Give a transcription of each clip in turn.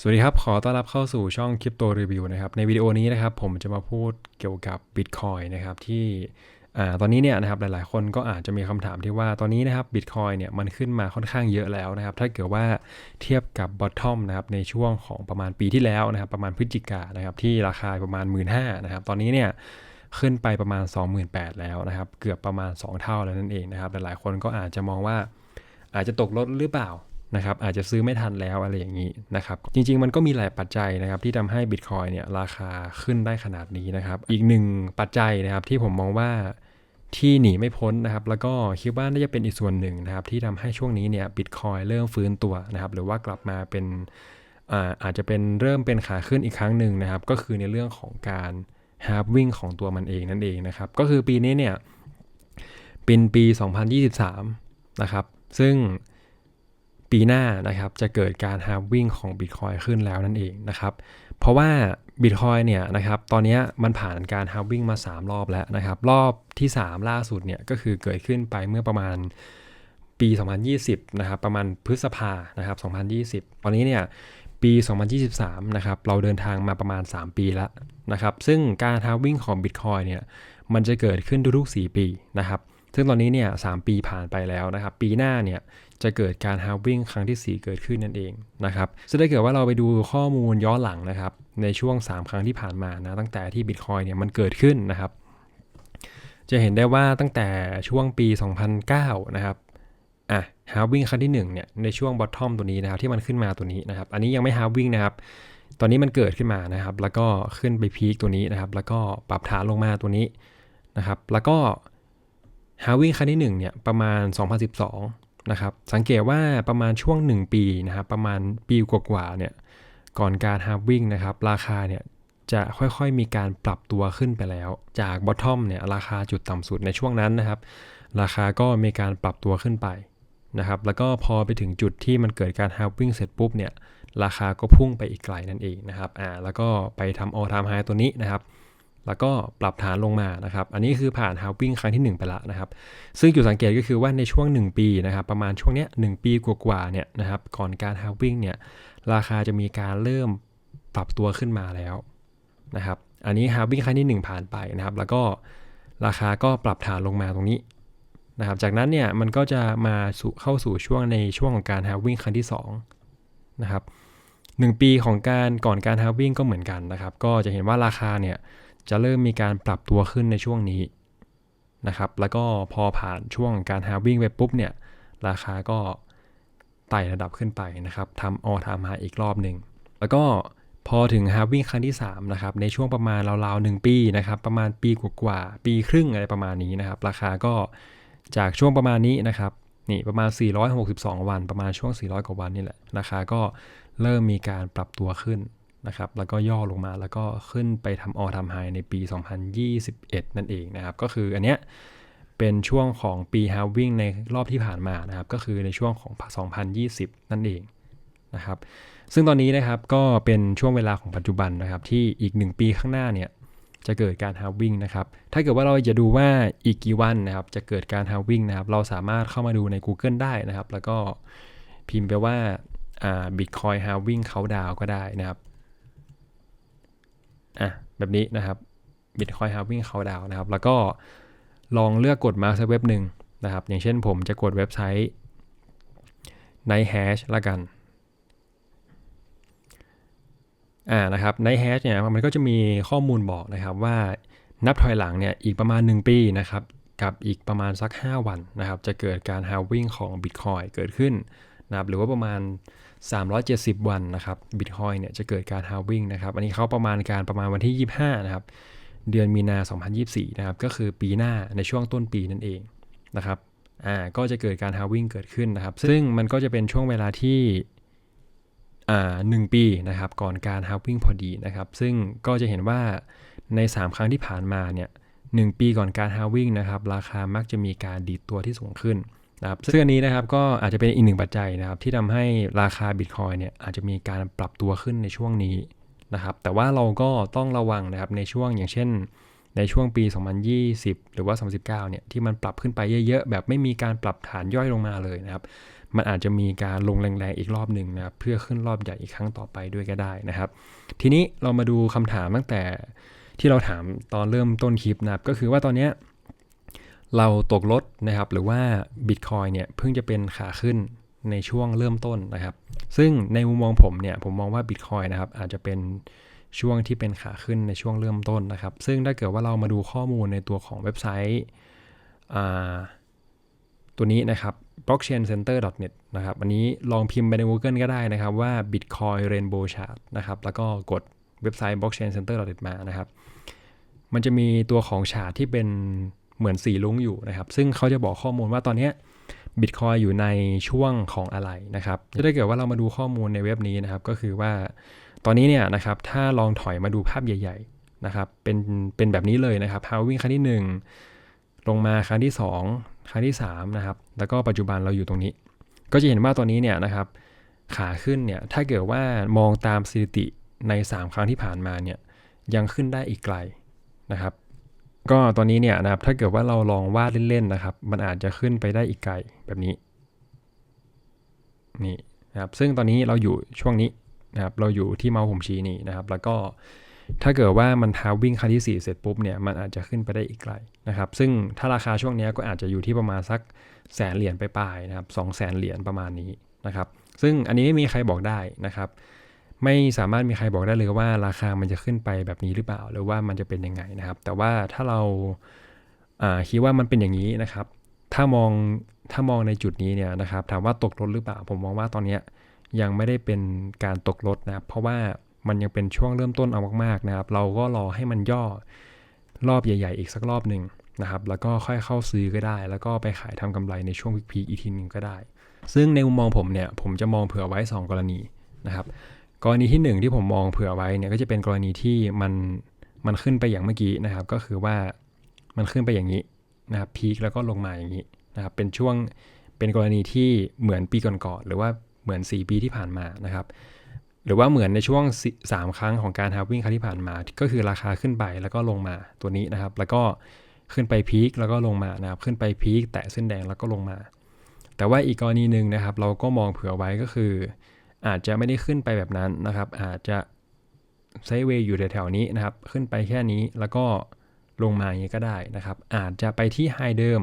สวัสดีครับ ขอต้อนรับเข้าสู่ช่องคริปโตรีวิวนะครับ ในวิดีโอนี้นะครับผมจะมาพูดเกี่ยวกับ Bitcoin นะครับที่ตอนนี้เนี่ยนะครับหลายๆ คนก็อาจจะมีคำถามที่ว่าตอนนี้นะครับ Bitcoin เนี่ยมันขึ้นมาค่อนข้างเยอะแล้วนะครับถ้าเกิดว่าเทียบกับ Bottom นะครับในช่วงของประมาณปีที่แล้วนะครับประมาณพฤศจิกานะครับที่ราคาประมาณ 1 5ื่นนะครับตอนนี้เนี่ยขึ้นไปประมาณ 28,000 แล้วนะครับเกือบประมาณ 2 เท่าแล้วนั่นเองนะครับหลายๆ คนก็อาจจะมองว่าอาจจะตกลดหรือเปล่า นะครับอาจจะซื้อไม่ทันแล้วอะไรอย่างนี้นะครับจริง ๆ มันก็มีหลายปัจจัยนะครับที่ทำให้ Bitcoin เนี่ยราคาขึ้นได้ขนาดนี้นะครับอีกหนึ่งปัจจัยนะครับที่ผมมองว่าที่หนีไม่พ้นนะครับแล้วก็คิดว่าน่าจะเป็นอีกส่วนหนึ่งนะครับที่ทำให้ช่วงนี้เนี่ยบิตคอยเริ่มฟื้นตัวนะครับหรือว่ากลับมาเป็นอาอาจจะเป็นเริ่มเป็นขาขึ้นอีกครั้งหนึ่งนะครับก็คือในเรื่องของการฮาร์ v วิ่งของตัวมันเองนั่นเองนะครับก็คือปีนี้เนี่ยเป็นปี 2023 นะครับซึ่ง ปีหน้านะครับจะเกิดการฮาวิ่งของ Bitcoin ขึ้นแล้วนั่นเองนะครับ เพราะว่า Bitcoin เนี่ยนะครับตอนนี้มันผ่านการฮาวิ่งมา 3 รอบแล้วนะครับ รอบที่ 3 ล่าสุดเนี่ยก็คือเกิดขึ้นไปเมื่อประมาณปี 2020 นะครับ ประมาณพฤษภานะครับ 2020 ตอนนี้เนี่ยปี 2023 นะครับ เราเดินทางมาประมาณ 3 ปีแล้วนะครับ ซึ่งการฮาวิ่งของ Bitcoin เนี่ย มันจะเกิดขึ้นทุกๆ 4 ปีนะครับ ซึ่งตอนนี้เนี่ยสปีผ่านไปแล้วนะครับ ปีหน้าเนี่ย จะเกิดการฮาวิ่งครั้งที่ 4 เกิดขึ้นนั่นเองนะครับซึ่งถ้าเกิดว่าเราไปดูข้อมูลย้อนหลังนะครับในช่วง 3 ครั้งที่ผ่านมานะตั้งแต่ที่บิตคอยเนี่ยมันเกิดขึ้นนะครับจะเห็นได้ว่าตั้งแต่ช่วงปี 2009 นะครับอะฮาวิ่งครั้งที่1เนี่ยในช่วงบอททอมตัวนี้นะครับที่มันขึ้นมาตัวนี้นะครับอันนี้ยังไม่ฮาวิ่งนะครับตอนนี้มันเกิดขึ้นมานะครับ แล้วก็ขึ้นไปพีคตัวนี้นะครับ แล้วก็ปรับฐานลงมาตัวนี้นะครับ แล้วก็ฮาวิ่งครั้งที่1เนี่ยประมาณ 2012 นะครับ สังเกตว่าประมาณช่วง 1 ปีนะครับ ประมาณปีกว่าๆเนี่ย ก่อนการฮาวิ่งนะครับ ราคาเนี่ยจะค่อยๆมีการปรับตัวขึ้นไปแล้ว จากบอททอมเนี่ยราคาจุดต่ำสุดในช่วงนั้นนะครับ ราคาก็มีการปรับตัวขึ้นไปนะครับ แล้วก็พอไปถึงจุดที่มันเกิดการฮาวิ่งเสร็จปุ๊บเนี่ย ราคาก็พุ่งไปอีกไกลนั่นเองนะครับ อ่า แล้วก็ไปทำออทามไฮตัวนี้นะครับ แล้วก็ปรับฐานลงมานะครับ อันนี้คือผ่านฮาวิ่งครั้งที่ 1 ไปแล้วนะครับ ซึ่งจุดสังเกตก็คือว่าในช่วง 1 ปีนะครับ ประมาณช่วงเนี้1ปีกว่าๆเนี่ยนะครับ ก่อนการฮาวิ่งเนี่ย ราคาจะมีการเริ่มปรับตัวขึ้นมาแล้วนะครับ อันนี้ฮาวิ่งครั้งที่ 1 ผ่านไปนะครับ แล้วก็ราคาก็ปรับฐานลงมาตรงนี้นะครับ จากนั้นเนี่ยมันก็จะมาสู่เข้าสู่ช่วงในช่วงของการฮาวิ่งครั้งที่2นะครับ1ปีของการก่อนการฮาวิ่งก็เหมือนกันนะครับ ก็จะเห็นว่าราคาเนี่ย จะเริ่มมีการปรับตัวขึ้นในช่วงนี้นะครับ แล้วก็พอผ่านช่วงการฮาวิ่งไปปุ๊บเนี่ย ราคาก็ไต่ระดับขึ้นไปนะครับทำออทามหาอีกรอบหนึ่ง แล้วก็พอถึงฮาวิ่งครั้งที่3นะครับในช่วงประมาณราวๆ1ปีนะครับประมาณปีกว่าๆปีครึ่งอะไรประมาณนี้นะครับ ราคาก็จากช่วงประมาณนี้นะครับนี่ประมาณ 462 วัน ประมาณช่วง 400 กว่าวันนี่แหละราคาก็เริ่มมีการปรับตัวขึ้น นะครับแล้วก็ย่อลงมาแล้วก็ขึ้นไปทำออทำไฮในปี 2021 นั่นเองนะครับ ก็คืออันเนี้ยเป็นช่วงของปีฮาวิ่งในรอบที่ผ่านมานะครับ ก็คือในช่วงของ 2020 นั่นเองนะครับ ซึ่งตอนนี้นะครับก็เป็นช่วงเวลาของปัจจุบันนะครับ ที่อีก 1 ปีข้างหน้าเนี่ยจะเกิดการฮาวิ่งนะครับ ถ้าเกิดว่าเราจะดูว่าอีกกี่วันนะครับ จะเกิดการฮาวิ่งนะครับ เราสามารถเข้ามาดูใน Google ได้นะครับ แล้วก็พิมพ์ไปว่าบิตคอยฮาวิ่งเขาดาวก็ได้นะครับ อะแบบนี้นะครับ Bitcoin Halving Countdown นะครับ แล้วก็ลองเลือกกดมาสักเว็บหนึ่งนะครับ อย่างเช่นผมจะกดเว็บไซต์ Night Hash ละกันอ่านะครับ Night Hash เนี่ยมันก็จะมีข้อมูลบอกนะครับว่านับถอยหลังเนี่ยอีกประมาณ 1 ปีนะครับกับอีกประมาณสัก 5 วันนะครับจะเกิดการ halving ของ Bitcoin เกิดขึ้น นะครับหรือว่าประมาณ 370 วันนะครับบิตคอยเนี่ยจะเกิดการฮาวิ่งนะครับอันนี้เขาประมาณการประมาณวันที่ 25 นะครับ เดือนมีนา 2024 นะครับ ก็คือปีหน้าในช่วงต้นปีนั่นเองนะครับอ่าก็จะเกิดการฮาวิ่งเกิดขึ้นนะครับ ซึ่งมันก็จะเป็นช่วงเวลาที่อ่าหปีนะครับก่อนการฮาวิ่งพอดีนะครับ ซึ่งก็จะเห็นว่าใน 3 ครั้งที่ผ่านมาเนี่ยหปีก่อนการฮาวิ่งนะครับ ราคามักจะมีการดีดตัวที่สูงขึ้น นะครับซึ่งอันนี้นะครับก็อาจจะเป็นอีกหนึ่งปัจจัยนะครับที่ทำให้ราคาบิตคอยเนี่ยอาจจะมีการปรับตัวขึ้นในช่วงนี้นะครับแต่ว่าเราก็ต้องระวังนะครับในช่วงอย่างเช่น ในช่วงปี 2020 หรือว่า 2019 เนี่ยที่มันปรับขึ้นไปเยอะๆ แบบไม่มีการปรับฐานย่อยลงมาเลยนะครับ มันอาจจะมีการลงแรงๆอีกรอบหนึ่งนะครับเพื่อขึ้นรอบใหญ่อีกครั้งต่อไปด้วยก็ได้นะครับ ทีนี้เรามาดูคำถามตั้งแต่ที่เราถามตอนเริ่มต้นคลิปนะครับก็คือว่าตอนเนี้ย เราตกลดนะครับหรือว่า Bitcoin เนี่ยเพิ่งจะเป็นขาขึ้นในช่วงเริ่มต้นนะครับ ซึ่งในมุมมองผมเนี่ยผมมองว่า Bitcoin นะครับอาจจะเป็นช่วงที่เป็นขาขึ้นในช่วงเริ่มต้นนะครับ ซึ่งถ้าเกิดว่าเรามาดูข้อมูลในตัวของเว็บไซต์ตัวนี้นะครับ blockchaincenter.net นะครับ อันนี้ลองพิมพ์ไปใน Google ก็ได้นะครับว่า Bitcoin Rainbow Chart นะครับ แล้วก็กดเว็บไซต์ blockchaincenter.net มานะครับ มันจะมีตัวของชาร์ตที่เป็น เหมือนสีลุ้งอยู่นะครับ ซึ่งเขาจะบอกข้อมูลว่าตอนนี้บิตคอยอยู่ในช่วงของอะไรนะครับถ้าเกิดว่าเรามาดูข้อมูลในเว็บนี้นะครับ ก็คือว่าตอนนี้เนี่ยนะครับ ถ้าลองถอยมาดูภาพใหญ่ ๆนะครับ เป็นเป็นแบบนี้เลยนะครับฮาววิ่งครั้งที่ 1 ลงมาครั้งที่ 2 ครั้งที่3นะครับ แล้วก็ปัจจุบันเราอยู่ตรงนี้ ก็จะเห็นว่าตอนนี้เนี่ยนะครับ ขาขึ้นเนี่ยถ้าเกิดว่ามองตามสถิติใน 3 ครั้งที่ผ่านมาเนี่ยยังขึ้นได้อีกไกลนะครับ ก็ตอนนี้เนี่ยนะครับถ้าเกิดว่าเราลองวาดเล่นๆนะครับ มันอาจจะขึ้นไปได้อีกไกลแบบนี้นี่นะครับซึ่งตอนนี้เราอยู่ช่วงนี้นะครับเราอยู่ที่เมาส์ผมชี้นี่นะครับ แล้วก็ถ้าเกิดว่ามันท้าวิ่งครั้งที่ 4 เสร็จปุ๊บเนี่ยมันอาจจะขึ้นไปได้อีกไกลนะครับ ซึ่งถ้าราคาช่วงนี้ก็อาจจะอยู่ที่ประมาณสักแสนเหรียญไปปลายนะครับสองแสนเหรียญประมาณนี้นะครับ ซึ่งอันนี้ไม่มีใครบอกได้นะครับ ไม่สามารถมีใครบอกได้เลยว่าราคามันจะขึ้นไปแบบนี้หรือเปล่า หรือว่ามันจะเป็นยังไงนะครับ แต่ว่าถ้าเราคิดว่ามันเป็นอย่างนี้นะครับ ถ้ามองถ้ามองในจุดนี้เนี่ยนะครับ ถามว่าตกลดหรือเปล่า ผมมองว่าตอนนี้ยังไม่ได้เป็นการตกลดนะครับ เพราะว่ามันยังเป็นช่วงเริ่มต้นเอามากๆนะครับ เราก็รอให้มันย่อรอบใหญ่ ๆ อีกสักรอบหนึ่งนะครับ แล้วก็ค่อยเข้าซื้อก็ได้ แล้วก็ไปขายทำกำไรในช่วงพีคอีกทีหนึ่งก็ได้ ซึ่งในมุมมองผมเนี่ย ผมจะมองเผื่อไว้ 2 กรณีนะครับ กรณีที่ 1 ที่ผมมองเผื่อไว้เนี่ยก็จะเป็นกรณีที่มันมันขึ้นไปอย่างเมื่อกี้นะครับ ก็คือว่ามันขึ้นไปอย่างนี้นะครับพีคแล้วก็ลงมาอย่างนี้นะครับเป็นช่วงเป็นกรณีที่เหมือนปีก่อนๆหรือว่าเหมือน 4 ปีที่ผ่านมานะครับ หรือว่าเหมือนในช่วง 3 ครั้งของการฮาวิ่งครั้งที่ผ่านมา ก็คือราคาขึ้นไปแล้วก็ลงมาตัวนี้นะครับ แล้วก็ขึ้นไปพีคแล้วก็ลงมานะครับ ขึ้นไปพีคแตะเส้นแดงแล้วก็ลงมา แต่ว่าอีกกรณีหนึ่งนะครับ เราก็มองเผื่อไว้ก็คือ อาจจะไม่ได้ขึ้นไปแบบนั้นนะครับ อาจจะไซเวย์อยู่แถวๆนี้นะครับ ขึ้นไปแค่นี้แล้วก็ลงมาอย่างนี้ก็ได้นะครับ อาจจะไปที่ไฮเดิม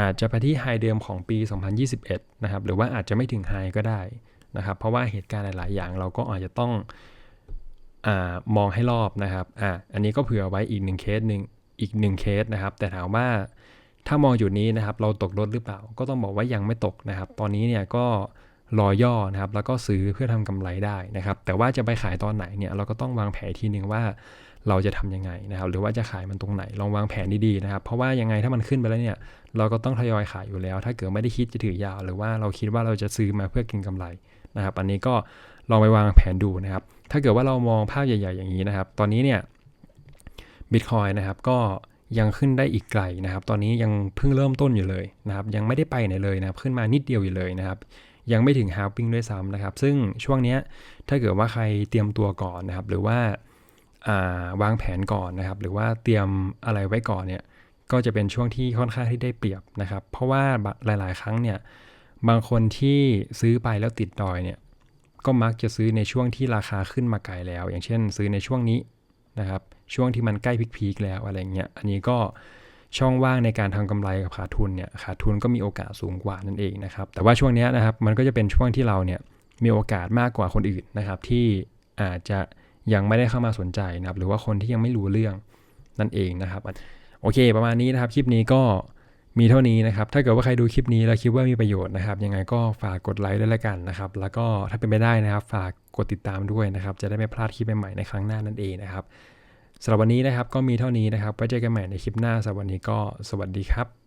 อาจจะไปที่ไฮเดิมของปี 2021 นะครับ หรือว่าอาจจะไม่ถึงไฮก็ได้นะครับ เพราะว่าเหตุการณ์หลาย ๆ อย่างเราก็อาจจะต้องอมองให้รอบนะครับอ่าอันนี้ก็เผื่อไว้อีกหนึ่งเคสหนึ่งอีกหนึ่งเคสนะครับ แต่ถามว่าถ้ามองจุดนี้นะครับ เราตกรถหรือเปล่า ก็ต้องบอกว่ายังไม่ตกนะครับ ตอนนี้เนี่ยก็ รอย่อนะครับแล้วก็ซื้อเพื่อทำกำไรได้นะครับ แต่ว่าจะไปขายตอนไหนเนี่ยเราก็ต้องวางแผนทีหนึ่งว่าเราจะทํำยังไงนะครับ หรือว่าจะขายมันตรงไหนลองวางแผนดีๆนะครับ เพราะว่ายังไงถ้ามันขึ้นไปแล้วเนี่ยเราก็ต้องทยอยขายอยู่แล้ว ถ้าเกิดไม่ได้คิดจะถือยาว หรือว่าเราคิดว่าเราจะซื้อมาเพื่อกินกำไรนะครับ อันนี้ก็ลองไปวางแผนดูนะครับ ถ้าเกิดว่าเรามองภาพใหญ่ ๆ อย่างนี้นะครับ ตอนนี้เนี่ยบิตคอยนะครับก็ยังขึ้นได้อีกไกลนะครับ ตอนนี้ยังเพิ่งเริ่มต้นอยู่เลยนะครับ ยังไม่ได้ไปไหนเลยนะครับ ขึ้นมานิดเดียวอยู่เลยนะครับ ยังไม่ถึงฮาร์ปิ้งด้วยซ้ำนะครับ ซึ่งช่วงนี้ถ้าเกิดว่าใครเตรียมตัวก่อนนะครับ หรือว่าวางแผนก่อนนะครับ หรือว่าเตรียมอะไรไว้ก่อนเนี่ยก็จะเป็นช่วงที่ค่อนข้างที่ได้เปรียบนะครับ เพราะว่าหลาย ๆ ครั้งเนี่ยบางคนที่ซื้อไปแล้วติดดอยเนี่ยก็มักจะซื้อในช่วงที่ราคาขึ้นมาไกลแล้ว อย่างเช่น ซื้อในช่วงนี้นะครับ ช่วงที่มันใกล้พีคๆแล้วอะไรเงี้ยอันนี้ก็ ช่องว่างในการทำกำไรกับขาดทุนเนี่ยขาดทุนก็มีโอกาสสูงกว่านั่นเองนะครับแต่ว่าช่วงนี้นะครับมันก็จะเป็นช่วงที่เราเนี่ยมีโอกาสมากกว่าคนอื่นนะครับที่อาจจะยังไม่ได้เข้ามาสนใจนะครับหรือว่าคนที่ยังไม่รู้เรื่องนั่นเองนะครับโอเค ประมาณนี้นะครับคลิปนี้ก็มีเท่านี้นะครับ ถ้าเกิดว่าใครดูคลิปนี้แล้วคิดว่ามีประโยชน์นะครับ ยังไงก็ฝากกดไลค์ด้วยละกันนะครับ แล้วก็ถ้าเป็นไปได้นะครับ ฝากกดติดตามด้วยนะครับ จะได้ไม่พลาดคลิปใหม่ๆในครั้งหน้านั่นเองนะครับ สำหรับวันนี้นะครับก็มีเท่านี้นะครับไว้เจอกันใหม่ในคลิปหน้าสำหรับวันนี้ก็สวัสดีครับ